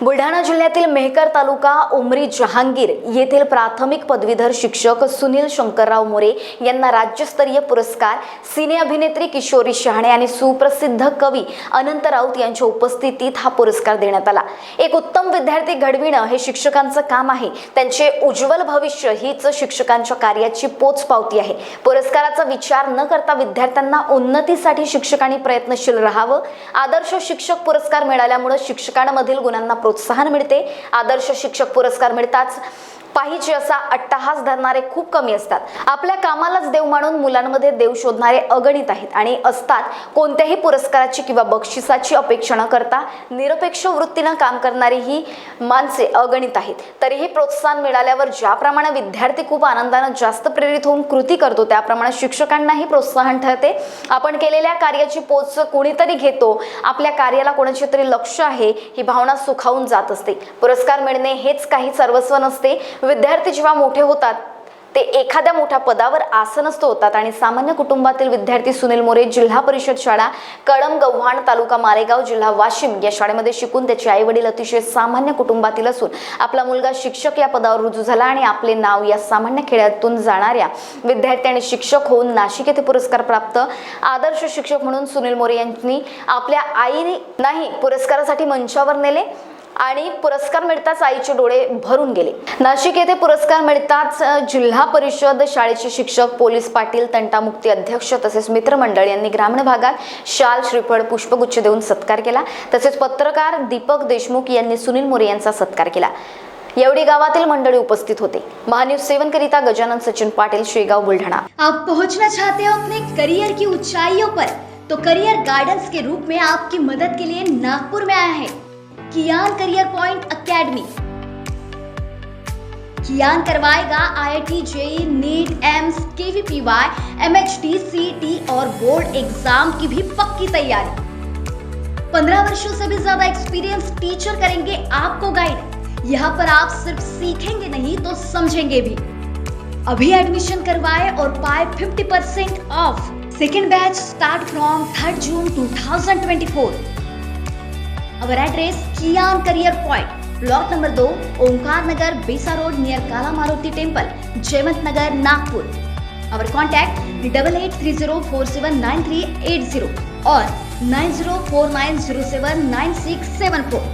बुलढाणा जिल्ह्यातील मेहकर तालुका उमरी जहांगीर येथील प्राथमिक पदवीधर शिक्षक सुनील शंकरराव मोरे यांना राज्यस्तरीय पुरस्कार सिने अभिनेत्री किशोरी शहाणे आणि सुप्रसिद्ध कवी अनंत राऊत यांच्या उपस्थितीत हा पुरस्कार देण्यात आला. एक उत्तम विद्यार्थी घडविणं हे शिक्षकांचं काम आहे. त्यांचे उज्ज्वल भविष्य हीच शिक्षकांच्या कार्याची पोचपावती आहे. पुरस्काराचा विचार न करता विद्यार्थ्यांना उन्नतीसाठी शिक्षकांनी प्रयत्नशील राहावं. आदर्श शिक्षक पुरस्कार मिळाल्यामुळे शिक्षकांमधील गुणांना प्रोत्साहन मिळते. आदर्श शिक्षक पुरस्कार मिळताच पाहिजे असा अट्टहास धरणारे खूप कमी असतात. आपल्या कामालाच देव मानून मुलांमध्ये देव शोधणारे अगणित आहेत आणि असतात कोणत्याही पुरस्काराची किंवा बक्षिसाची अपेक्षा न करता निरपेक्ष वृत्तीनं काम करणारी ही माणसे अगणित आहेत. तरीही प्रोत्साहन मिळाल्यावर ज्याप्रमाणे विद्यार्थी खूप आनंदानं जास्त प्रेरित होऊन कृती करतो त्याप्रमाणे शिक्षकांनाही प्रोत्साहन ठरते. आपण केलेल्या कार्याची पोच कोणीतरी घेतो. आपल्या कार्याला कोणाचे तरी लक्ष आहे ही भावना सुखावून जात असते. पुरस्कार मिळणे हेच काही सर्वस्व नसते. विद्यार्थी जेव्हा मोठे होतात ते एखाद्या मोठ्या पदावर आसनस्थ होतात आणि सामान्य कुटुंबातील विद्यार्थी सुनील मोरे जिल्हा परिषद शाळा कळम गव्हाण तालुका मारेगाव जिल्हा वाशिम या शाळेमध्ये शिकून त्याचे आई वडील अतिशय सामान्य कुटुंबातील असून आपला मुलगा शिक्षक या पदावर रुजू झाला आणि आपले नाव या सामान्य खेड्यातून जाणाऱ्या विद्यार्थी आणि शिक्षक होऊन नाशिक येथे पुरस्कार प्राप्त. आदर्श शिक्षक म्हणून सुनील मोरे यांनी आपल्या आईने नाही पुरस्कारासाठी मंचावर नेले. आणि पुरस्कार मिळताच आईचे डोळे भरून गेले. नाशिक येथे पुरस्कार मिळताच जिल्हा परिषद शाळेचे शिक्षक पोलीस पाटील तंटामुक्ती अध्यक्ष तसेच मित्रमंडळ यांनी ग्रामीण भागात शाल श्रीफळ पुष्पगुच्छ देऊन सत्कार केला. तसेच पत्रकार दीपक देशमुख यांनी सुनील मोरे यांचा सत्कार केला. एवढी गावातील मंडळी उपस्थित होते. महान्यूज सेवन करिता गजानन सचिन पाटील शेगाव बुलढाणा. आप पहुंचना चाहते हो अपने करियर की ऊंचाइयों पर तो करियर गाइडेंस के रूप में आपकी मदद के लिए नागपुर में आया है। Kiyan career point academy Kiyan करवाएगा IIT JEE NEET AIIMS KVPY MHT CET और बोर्ड एग्ज़ाम की भी पक्की तैयारी। पंद्रह वर्षों से भी ज़्यादा एक्सपीरियंस टीचर करेंगे आपको गाइड। यहाँ पर आप सिर्फ़ सीखेंगे नहीं तो समझेंगे भी। अभी एडमिशन करवाए और पाए 50% percent off second batch start from third June 2024 our address Kiyan career point block number though Omkar Nagar Besa road near Kala Maruti temple Jaywant Nagar Nagpur our contact double eight three zero four seven nine three eight zero और nine zero four nine zero seven nine six seven four